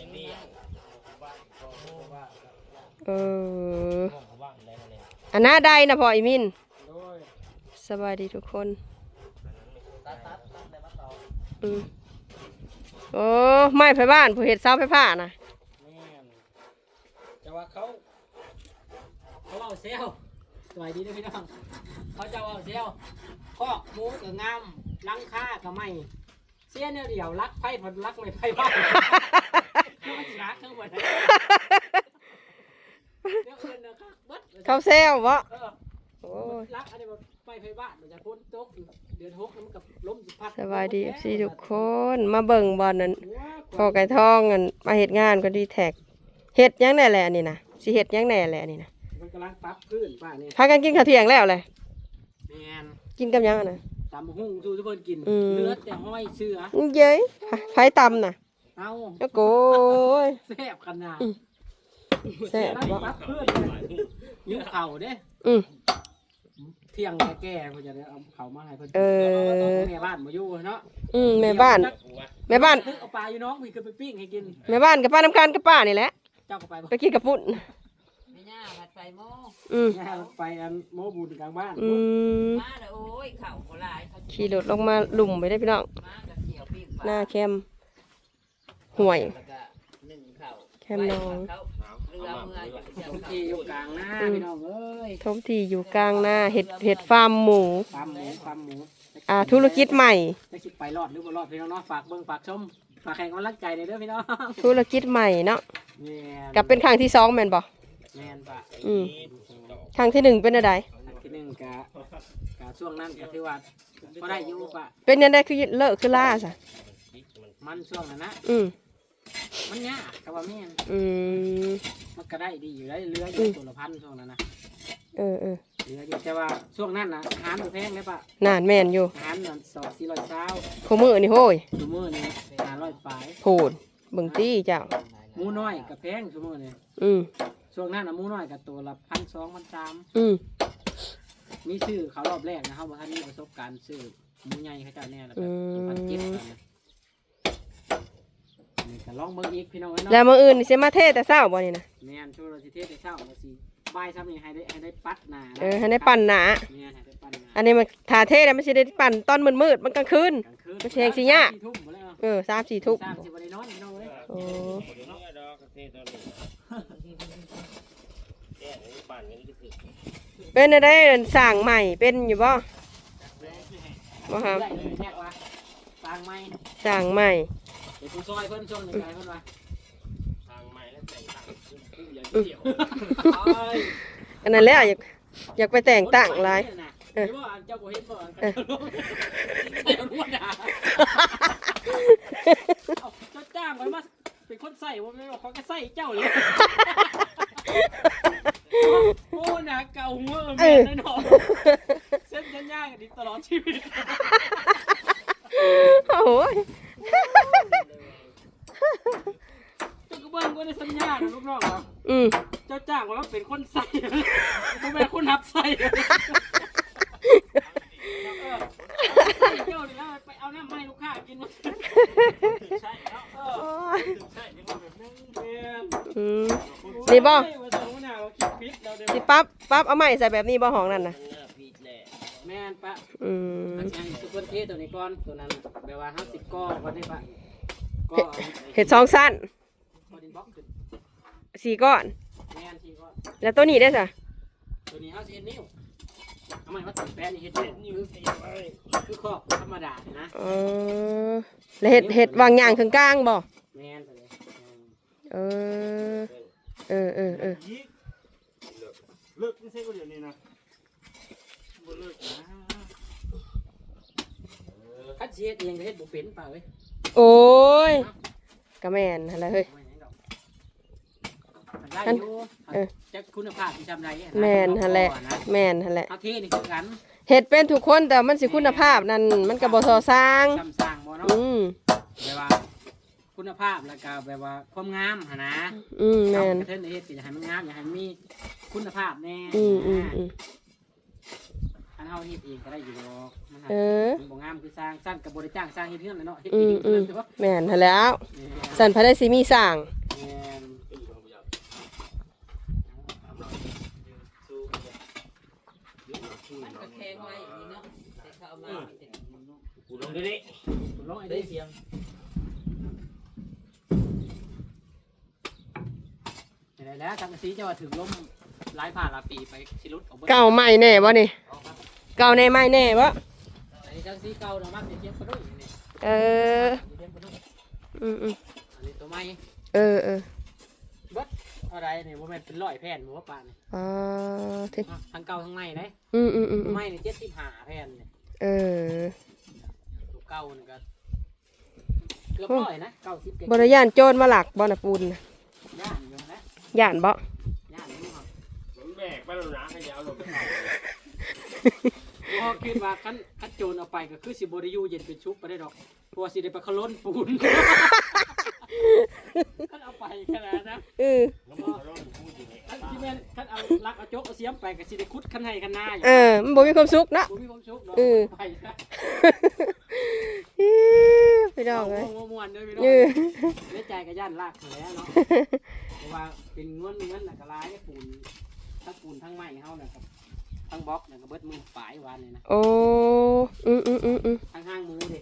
อย่างนี้อะเออห้องเขาว่างได้มาเลยอันหน้าใดนะพ่ออีมินโดยสบายดีทุกคนตัดตัดตัดได้มาต่ออืมโอ้ไม่ไผบ้านผู้เห็ดเสาไฟฟ้านะแม่นแต่ว่าเขาเขาเอาเซลสวัสดีด้วยพี่น้องเขาจะเอาเซลคอกหมูกับงามลังค่ากับไม่เสียเนี่ยเดียวรักไพ่ผลรักไม่ไพ่บ้านคือ มันสิรักทั้งหมดเลยเดี๋ยวเอิ้นนะครับเบิดเขาเซลวะเออโอ้ยรักอันนี้มันไปไพ่บ้านมันจะพ้นตกเดือนหกแล้วมันกับล้มสิพัดสบายดีเอฟซีทุกคนมาเบิ่งบอลนั้นหัวพ่อไก่ทองกันมาเห็ดงานก็ดีแท็กเห็ดหยังแน่แหละนี่นะสิเห็ดหยังแน่แหละนี่นะมันกำลังปรับพื้นป้าเนี่ยพากันกินข้าวเที่ยงแล้วเลยแมนกินกับหยังอะนะตำหุ่งทูทุกคนกินอืม เลือดแต่ห้อยเสือ เย้ยไผตำน่ะ เอาโอ้โกยแซ่บขนาดอืมแซ่บปบ่รับพื้นยิ้วเข่าเด้อืมเที่ยงแก่ๆเพิ่นจะได้เอาเข่ามาให้เพิ่นเออแม่บ้านมาอยู่เนาะอืมแม่บ้านว่าแม่บ้านเอาปลาอยู่น้องมีขึ้นไปปิ้งให้กินแม่บ้านกับป้าน้ำการกับป้านี่แหละเจ้าก็ไปบ่ไปกินกับปุ่นไม่น่าผัดไฟโม่อืมย่าไปอันโมบุญกลางบ้านอืมมาแล้วโอ้ยเข่าโบราณเขาขี่รถลงมาหลุมไปได้พี่น้องมากับเขียวปิ้งหน้าแคม ห่วยแล้วก็หนึ่งเข่าแคมน้องเขาเรือเมื่ออยู่เดียวทุกเขาที่อยู่กลางหน้าพี่น้องเอ้ยทมที่อยู่กลางหน้าเห็ดเห็ดฟาร์มหมู ฟาร์มหมูฟาร์มหมูอ่า ธุรกิจใหม่ จะคิดไปรอดหรือบ่รอดพี่น้องเนาะฝากเบิ่งฝากชมฝากแข่งกำลังใจในอยเด้อพี่น้องธุรกิจใหม่เนาะแม่นกับเป็นครั้งที่สองแม่นบ่แม่นปะอืมครั้งที่หนึ่งเป็นอะไรอันที่หนึ่งกะกะช่วงนั้นก็ถือว่าพอได้อยู่ปะเป็นยังไงคือเลิกคือล่าซะมันช่วงนั้นนะอืม มันยากกับว่าแม่นอืม มันก็ได้ดีอยู่ได้เรืออยู่ตัวละพันช่วงนั้นนะเออเออเรืออยู่แต่ว่าช่วงนั้นนะอาหารมันแพงเลยปะนานแม่นอยู่อาหารนั่นสองสี่ร้อยเช้าคู่มือนี่โห้ยชั่วโมงนี้ห้าร้อยปลายพูดเบิ่งตี้เจ้า หมูน้อยกับแพงชั่วโมงนี้อืมช่วงนั้นนะหมูน้อยกับตัวละพันสองพันสามอืม มีซื้อเขารอบแรกนะครับว่าท่านมีประสบการณ์ซื้อหมูใหญ่เขาเจ้าแน่แล้วก็พันเจ็ดกันนะ นี่ก็ลองเบิ่งอีกพี่น้องเอ้ยเนาะแล้วมื้ออื่นนี่สิมาเทศแต่เช้าบ่นี่นะแม่นช่วยเราสิเทศได้เช้าเราสิบ่ายซ้ำนี่ให้ได้ให้ได้ปัดหนาเออให้ได้ปั่นหนาแม่นให้ได้ปัดหนาอันนี้มันทาเทศแล้วมันสิได้ปั่นตอนมืดๆมันกลางคืน กลางคืนมันเชียงสิยะสี่ทุ่มหมดแล้วเออสามสี่ทุกสามสิบวันได้นอนพี่น้องเอ้ยโอ้เดี๋ยวนี้ดอกกระเทศตอนนี้แก่นี่ปั่นกันนี่คือเป็นอะไรสั่งใหม่เป็นอยู่บ่บ่ครับได้เลยแยกว่าสร้างไม้สั่งใหม่ เดี๋ยวผู้ซอยเพิ่นช่วงหนึ่งไงเพิ่นว่าทางใหม่แล้วแต่งต่างขึ้นผู้อย่างเดียวเอ้ยอันนั้นแหล้วอยากอยากไปแต่งตั้งหลาย เออว่าเจ้าบ่เห็นบ่อันกันใส่หัวหน้าเอาเจ้าจ้างไว้มาเป็นคนใส่ว่าไม่นว่าเขาก็ใส่เจ้าเลยโอ้หนาเก่าหัวเออแม่นแน่นอนเส้นยันยากกันดีตลอดชีวิต โอ้ย เจ้าก็เบิ่งว่าในสัญญานะลูกน้องเราอืมเจ้าจ้างว่าเป็นคนใส่บ่แม่นคนรับใส่เออใส่เจ้านี่นะไปเอาน้ำมาให้ลูกค้ากินมาใช่เนาะเออโอ้ยใช่จังว่าแบบนั้นแม่นอืม นี่บ่ โอ้ยว่าสองหน้าว่าคิดผิดเราเดี๋ยวสิปั๊บปั๊บเอาใหม่ใส่แบบนี้บ่ห้องนั่นน่ะมันเนื้อพีชแหละแม่นปะ อืมอันนี้ซุปเปอร์เทสตัวนี้ก่อนตัวนั้นแบบว่าห้าสิบก้อนก่อนได้ปะก็เห็ดสองสั้น บอดี้บล็อกขึ้นสี่ก้อน แม่นสี่ก้อนแล้วตัวนี้ได้สะตัวนี้ห้าสิบเอ็ดนิ้วเอามันมาตัดแป้นนี่เฮ็ดเจ็ดนิ้วคือครอบธรรมดาเนี่ยนะ เออแล้วเห็ดเห็ดวางอย่างข้างกลางบ่แม่นตัวนี้เออ เออเออเออเลิกไม่ใช่ก็เดี๋ยวนี้นะบ่เลิกนะคัดเฮ็ดเองก็เฮ็ดบุเป็นเปล่าเว้ยโอ้ยกระแมนอะไรเฮ้ยไม่ ได้ดอกมันได้อยู่เออ จะคุณภาพที่ทำไรเยแมนหั่นแหละนะแมนหั่นแหละเอาเทนี่คือกันเห็ดเป็นทุกคนแต่มันสิคุณภาพนั่นมันก็บ่ซอสร้างซ้ำสร้างบ่เนาะอืมแบบว่า คุณภาพแล้วก็แบบว่าความงามหนนะอืมแมนกระเทินเฮ็ดก็อยากให้มันงามอยากให้มันมีคุณภาพแน่อืมอืมอืม อันนั้นเฮาเฮ็ดเองก็ได้อยู่ดอกมันเออ มันบ่งามคือสร้างสร้างกับบริจ้างสร้างเฮ็ดเฮือนน่ะเนาะเฮ็ดอืเอมงอืเพิ่มนถือว่าแม่นหั้นแหล้ว แม่นสันพระได้สิมีสร้างแม่น มันก็แข็งไว้อย่างนี้เนาะแต่เขาเอามาเป็นกูลงที่นี่คุณลองไอ้ได้ดิเสียงได้แล้วทางสีจะว่าถึงลมหลายผ่านหลายปีไปสิรุดออกเบิดเก่าใหม่แน่บ่นี่เอาครับเก่าแน่ใหม่แน่บ่อันนี้ทางสีเก่าเนาะมักจะเทียมกระดุยนี่เออเทียมกระดุยอืมอืมอันนี้ตัวใหม่ เออเออ อะไรนี่บ่แม่นเป็นร้อยแผ่นบ่ว่าป่านนี่อ๋อที่อะทางเก่าทางใหม่เด้อืมอืมอืมตัวใหม่นี่75แผ่นนี่เออตัวเก่านี่ก็เกือบร้อยนะ90เจ็ดบริยานโจรมาหลักบ่น่ะปูนน่ะย่านอยู่นะย่านบ่ย่านอยู่ครับผมแบกไปแล้วนะให้ยาวลงไปบ่คิดว่าคันคันโจรเอาไปก็คือสิบ่ได้อยู่เย็นเป็นชุบไปได้ดอกเพราะว่าสิได้ไปขล้นปูน คันเอาไปขนาดนะ เออ สียมไปก็สิได้ขุดคันให้คันหน้าอยู่เออมันบ่มีความสุขเนาะ บ่มีความชุบดอกเออ ไปนะอิ๊วพี่น้องเอ้ยโม่วนๆเด้อพี่น้องเออในใจก็ย่านลากอยู่แล้วเนาะเพราะว่าเป็นเงินเงินน่ะก็หลายปูนทั้งปูนทั้งไม้เฮาน่ะครับทั้งบล็อกน่ะก็เบิดมือปลายวันนี่นะโอ้อืมอืมอืมอืมทั้งห้างหมูเด้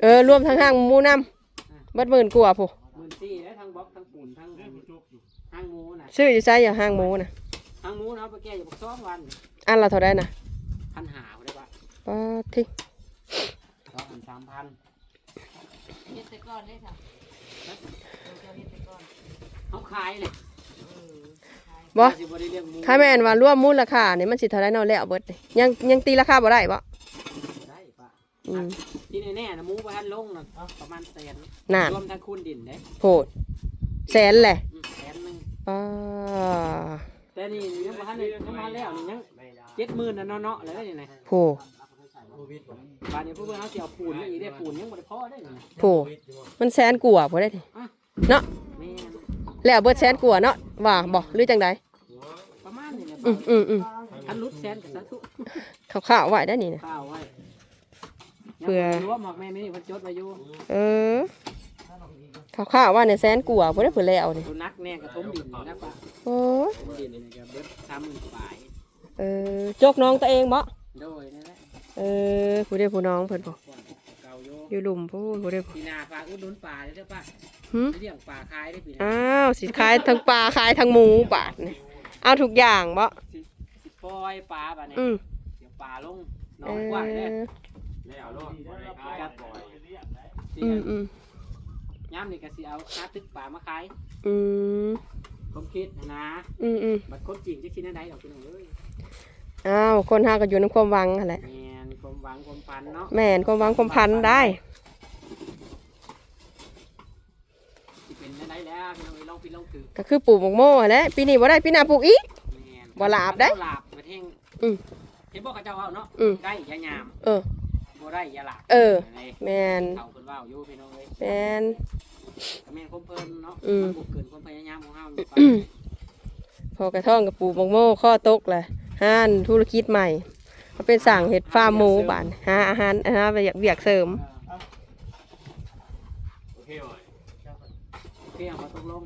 เออรวมทั้งห้างหมูนำเบิดหมื่นกว่าผู้หมื่นสี่แล้วทั้งบล็อกทั้งปูนทั้งห้างหมูน่ะซื้ออยู่ไสอย่างห้างหมูน่ะห้างหมูเนาะไปแก้อยู่บักสองวันอันละเท่าใดน่ะพันหาได้ปะปาทิสองพันสามพันเฮ็ดแต่ก้อนได้ค่ะเราจะเฮ็ดแต่ก้อนเขาขายเลยเออบ่สิบ่ได้เลี้ยงหมูถ้าแม่นว่ารวมมูลค่านี่มันสิเท่าใดเนาะแล้วเบิดนี่ยังยังตีราคาบ่ได้บ่ได้ปะอืมที่แน่ๆนะหมูประทันลงนะประมาณแสนน่ะรวมทั้งคูณดินเด้โพดแสนแหละอืมแสนหนึงป้า แต่นี่ยังประทันได้ยังมาแล้วนี่ยังเจ็ดหมื่นนะเนาะๆเลยนี่นะโพบานนี้พวกเพื่อนเขาสิเอาปูนมาอีกได้ปูนยังบ่ได้พอได้นี่นะโพมันแสนกว่าบ่ได้นี่แม่นแล้วเบิดแสนกว่าเนาะว่าบ่หรือจังใดประมาณนี้แหละอืมอืมอืมทันรุดแสนกับสาธุข้าวๆไว้ได้นี่นะข้าวไว้เผื่อยังบ่ได้รวมหอกแม่ไม่นี่มันจดไว้อยู่เออ ข้าวๆว่าเนี่ยแสนกว่าบ่ได้เพิ่นแล้วนี่ตัวนักแน่กับทมดินนะปะโอ้ยทมดินนี่ก็เบิดสามหมื่นกว่าบาทเออจกน้องตัวเองบ่โดยนั่นแหละเออผู้ใดผู้น้องเพิ่นบ่เก่าโยอยู่หลุมผู้ผู้ใดผู้ปีหนาปลาอุดหนุนปลาเลยเด้อป้าหึเลี้ยงปลาขายได้ปีหนาอ้าวสิขายทั้งปลาขายทั้งหมูบาทนี่เอาทุกอย่างบ่สิปล่อยปลาบาเนี่ยอืมเดี๋ยวปลาลงหน้เอองกว้างเลยอแล้วรอดบ่ได้ขายบ่อยอืมอืม ย่ำนี่ก็สิเอาหาตึกปลามาขายอืมผมคิดนะอืมอืมบัดคนจริงจะคิดอะไรดอกพี่น้องเอ้ยอ้าวคนหาก็อยู่ในความหวังนั่นแหละแมนความหวังความฝันเนาะแม่นความหวังความพันได้ สิเป็นอะไรแล้วพี่น้องเอ้ยลองพี่ลองถือก็คือปลูกหมกโม่แหละปีนี้บ่ได้ปีหน้าปลูกอีก แมนบ่หลาบได้บ่หลาบมาเท่งอืมเห็นบอกเขาเจ้าเอาเนาะอืม ได้อยายามเออ บ่ได้อยาหลาบเออนี่แม่น เขาเพิ่นว่าอยู่พี่น้องเอ้ยแม่น แม่นความเพิ่นเนาะอืม มันบ่เกินความพยายามของเฮาพอกระท่องกับปลูกหมกโม่ข้อตกแหละห้านธุรกิจใหม่มาเป็นสั่งเห็ดฟาร์มหมูบานหาอาหารหาไปอยากเบียกเสริม โอเคบ่อยโอเคเอามาตกลง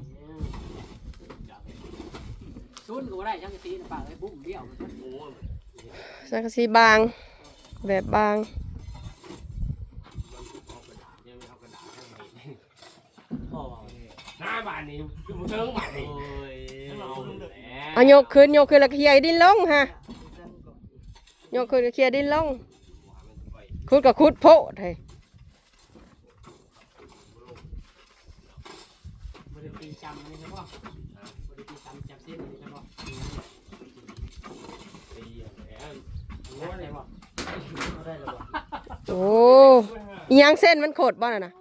ซุนก็บ่ได้ช่างสีนะป่าเอ้ยบุ้มเบี้ยวโอ้ยสังกะสีบาง แบบบางยังไม่เอากระดาษให้มันเห็นหน้าบ้านนี่คือบ่เทิงบ้านนี่เอาแล้วเอายกขึ้นยกขึ้นแล้วก็เคลียร์ดินลงฮะยกขึ้นก็เคลียร์ดินลงขุดก็ขุดโพดให้บ่ได้ตีจำอันนี้ใช่ป่ะบ่ได้ตีจำจับเส้นอันนี้ใช่ป่ะตีแล้วรู้ได้ป่ะได้แล้วป่ะโอ้อิหยังเส้นมันโขดบ่น่ะนะ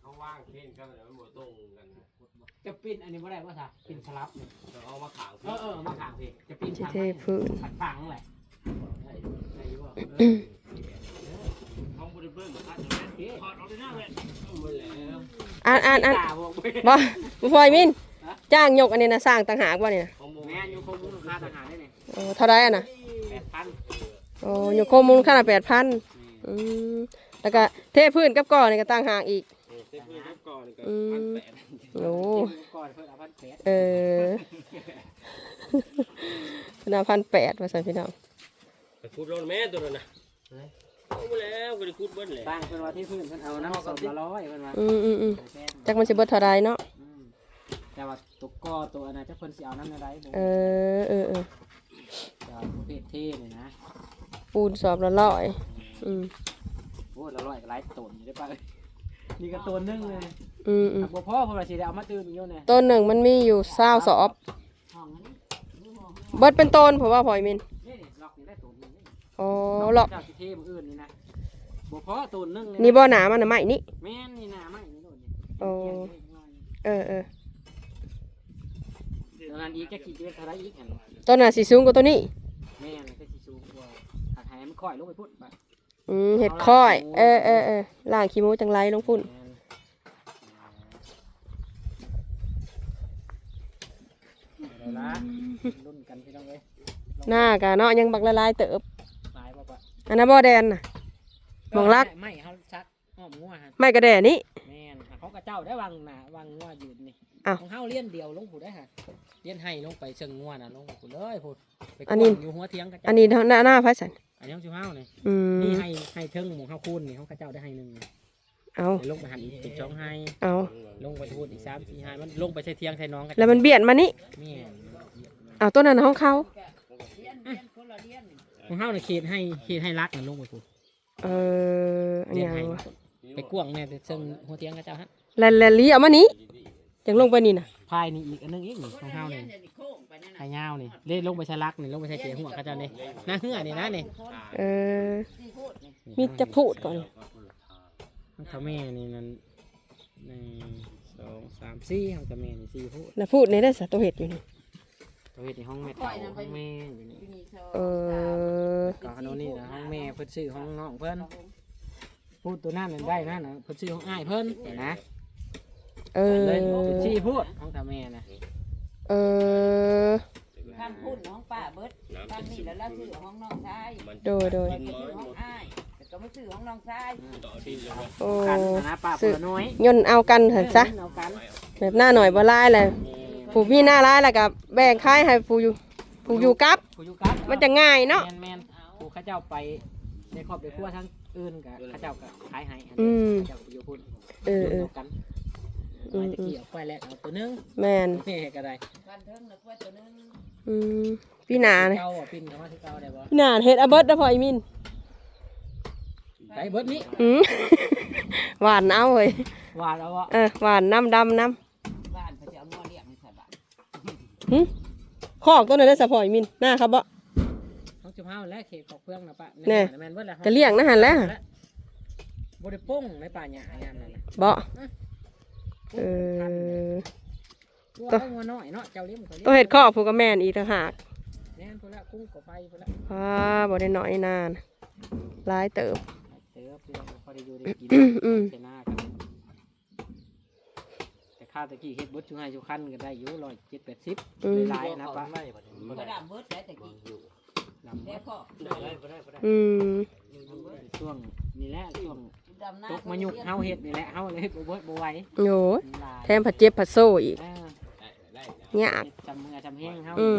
เขาว่างเข่นกันแล้วมันบ่ตรงกัน จะ ปิ้นอันนี้บ่ได้ป่ะซะปิ้นสลับนี่แล้วเอามาขางเออเออมาขางสิจะปิ้นสิทางเทพื้นขัดฝังแหละได้ได้อยู่ป่ะเขาบริเบิ้ลมาทัดโอเคถอดออกได้หน้าเลยหมดแล้วอ่านอ่านอ่านตาบอกไปบ่บ่พลอยมินจ้างยกอันนี้นะสร้างต่างหากว่านี่นะของโมแม่อยู่คงมุ้งค่าทหารได้เนี่ยเออเท่าไรอะนะแปดพันโอ้ยกโคมมูลค่าแปดพันอืมแล้วก็เทพื้นกับก่อนี่ก็ตั้งห่างอีก เต็มมือครับก่อนก็อืมพันแปด โอ้ก่อนเพิ่นเอาพันแปดเออเป็นอาพันแปดมาใส่พี่น้องไปพูดลงแม่ตัวนั้นนะเอาไปแล้วก็ได้พูดเบิ้ลเลยตั้งเพิ่นว่าที่พื้นเพิ่นเอาน้ำสดมาร้อยเพิ่นว่าอืมอืมอืมแพงจักมันสิเบิดเท่าไรเนาะอืมแต่ว่าตัวก้อตัวอันนั้นจะเพิ่นสิเอาน้ำอะไรบ่เออเออเออจะประเภทเท่เลยนะปูนสอบละร้อยอืมโอ้ยละร้อยก็หลายต้นอยู่ได้ป่ะเอ้ย นี่ก็ต้นหนึงเลยอืมอืมหักบ่พอเพิ่นว่าสิได้เอามาตื่นอยู่เนี่ยต้นหนึ่งมันมีอยู่เศร้าสอบห้องนั้นเบิดเป็นต้นเพราะว่าพลอยมินนี่ล็อกนี่ได้ต้นหนึงนี่อ๋อหรอกเจ้าสิเท่มื้ออื่นนี่นะบ่พอต้นหนึงเลยนี่บ่อหนามันน่ะไม่นี่ แม่นนี่นาไม้นี่โดนนี่โอ้ เออเออตอนนั้นอีกจะคิดว่าเท่าไรอีกอันต้นน่ะสีสูงกว่าตัวนี้ แม่นก็สิสูงกว่าหากให้มันค่อยลงไปพุ่นไป อืมเห็ดค่อย เออเออเออล่างขี้หมูจังไรลงพุ่นแม่นเอาละรุ่นกันพี่น้องเอ้ยหน้ากะเนาะยังบักละลายเติบตายบ่ปะอันนั้นบ่อแดนน่ะมองลักไม่เขาชักอ้อมงัวฮะไม่กระแดนี่แม่นอะเขากระเจ้าได้วางหน้าวางงัวยืนนี่อ้าวของเฮาเลี้ยนเดียวลงผู้ได้ฮะเลี้ยนให้ลงไปเชิงงัวน่ะลงไปผู้เลยพูดไปอันนี้กว้างอยู่หัวเทียงกระเจ้าอันนี้หน้าหน้าพระสัน อันนี้ของชิวเฮานี่อืมนี่ให้ให้เทิงหมู่เฮาคูณนี่เขากระเจ้าได้ให้หนึ่งเอาเดี๋ยวลงไปหันอีกติดช่องให้เอาลงไปพูดอีกสามสี่ห้ามันลงไปใช้เทียงใช้น้องกันแล้วมันเบียดมานี่แม่นเอาต้นนั้นของเขาเรียนเรียนคนละเรียนของเฮาเนี่ยเขตให้เขตให้รักนั่นลงไปพูดเอออันเรียนี้นให้วะไปกวางเนี่ยไปเชิงหัวเทียงกระเจ้าฮะแล้วแล้วลีเอามานี้จังลงไปนี่น่ะพายนี่อีกอันนึงอีกนี่ของเฮาเรีเนี่ย นนี่โค้งไปนั่นพาน่ะยยาวนี่เล่ลงไปใช้รักนี่ลงไปใช้เจียหัวกระเจ้านี่นะเหือนี่นะนี่เออสี่พูดนี่มีจะพูดก่อนของเขาแม่นี่นั่นหนึ่งสองสามสี่ของเขาแม่นี่สี่พูดแล้วพูดในได้สัตว์ตัวเห็ดอยู่นี่ตัวเฮ็ดในห้องแม่เฒ่าห้องแม่อยู่นี่ที่นี่เขาเออก็ขนมนี่นะห้องแม่เพิ่นซื้อห้องน้องเพิ่นพูดตัวนั้นนั่นได้นั่นน่ะเพิ่นซื้อห้องอ้ายเพิ่นเห็นนะเออเลยเป็นสี่พูดห้องตาแม่นะ เออข้างพุ่นน้องป้าเบิดข้างนี่แล้วล่าซื้อห้องน้องชายโดยโดย ไปซื้อห้องอ้ายแต่ก็ไม่ซื้อห้องน้องชายโอ้กันนะป้าปูน้อยย่นเอากันเถอะซะ เอากันแบบหน้าหน่อยบ่ลายเลยผู้มีหน้าร้ายแล้วก็แบ่งค่ายให้ผู้อยู่ผู้อยู่กับ ผู้อยู่กับมันจะง่ายเนาะ แม่นแม่นผู้เข้าเจ้าไปในครอบในครัวทั้งอื่นกับเข้าเจ้าก็ขายให้อันอืนี้มเข้าเจ้าก็อยู่พุ่นเออเออ ดียวกัน อืมมาจะเกี่ยวไปแล้วเอาตัวหนึงแมนแม่ก็ได้กันเทิงแล้วกล้วยตัวนึงอืมพี่หนาเนี่ยเก่าอะปิ้นเข้ามาที่เก่าได้บ่พี่หนาเฮ็ดอาเบิดนะพ่ออีมินได้เบิดนี้อืมหวานเอาเว้ยหวานเอาอะเออหวานน้ำดำน้บ้านเขาจะเอางัวเลี้ยงใส่บ้านำหึขอกตัวนั้นได้สะพ่ออีมินหน้าครับบ่น้องจุ๊บเฮาและเขตของเพื่องนะป้าแน่แม่นเบิดแล้วก็เลี้ยงนะหันแหล้วบ่ได้ป้งในป่าหญ้ายามนั้นน่ะบ่ป้ง เอพันเลยอตัวเอางัวน้อยเนาะเจ้าเลี้ยงก็เลี้ยงตัวเห็ดข้อผูกกับแม่นอีกต่างหากแม่นพุ่นละกุ้งก็ไปพุ่นละว้าบ่ได้น้อยนานหลายเติบเติบเติบพอได้อยู่ได้กินอืมเสนากันแต่ข้าวตะกี้เฮ็ดเบิดจุให้จุคันก็ได้อยู่170 80อืมหลายๆนะป้าก็ดำเบิดได้แต่กี้แล้วก็อืมช่วงนี่แหละช่วงดำหน้า ตกมายุกเฮาเฮ็ดนี่แหละเฮาเลยเฮ็ดบ่เบิดบ่ไหวโยหลายแถมผัดเจ็บผัดโซ่อีกอ่ายาก เฮ็ดจำเมื่อจำแห้งเฮาอืม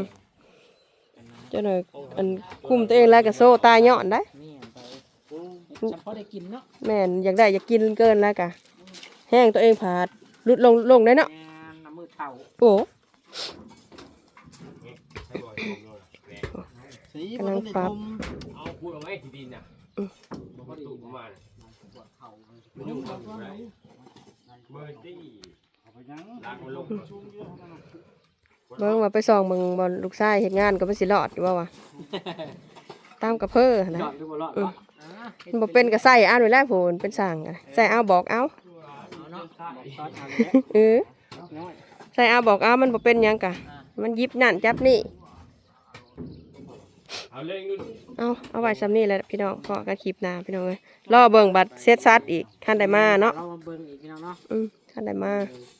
เจ้าหน่อยอันคุมตัวเองแล้วก็โซ่ตายย้อนได้ นี่ไปจำพอได้กินเนาะแม่นอยากได้อยากกินเกินแล้วกะแห้งตัวเองผาดลุดลงลงได้เนาะแม่นน้ำมือเท่าโอ้ สีกำลังปรับ เอาพูดเอาไว้ที่ดินน่ะบ่พอตู้ประมาณน่ะมัน ยุ่งกับเบอร์ตี้เอาไปยังลากมันลงชุ่มเยอะขนาดนั้นเบิ่งว่าไปส่องเบิ่งบอลลูกชายเฮ็ดงานก็บ่สิรอดอยู่ว่าวะตามกระเพ้อหนะลอดดูบ่หลอดอืมวะอ่าฮ็ดมันบ่เป็นก็ใส่เอาหน่อยแล้วพูนเป็นสร้างกันใส่เอาบอกเอาเอาเนาะซอสเอาเลยเออน้อยใส่เอาบอกเอามันบ่เป็นหยังกะมันหยิบนั่นจับนี่ เอาเล่งดูเอาเอาไว้ซ้ำนี่แหละพี่น้องพอกันคลิปหน้าพี่น้องเอ้ยรอเบิ่งบัตรเซตซัดอีกคันได้มาเนาะเรามาเบิ่งอีกพี่น้องเนาะอืมคันได้มา เออ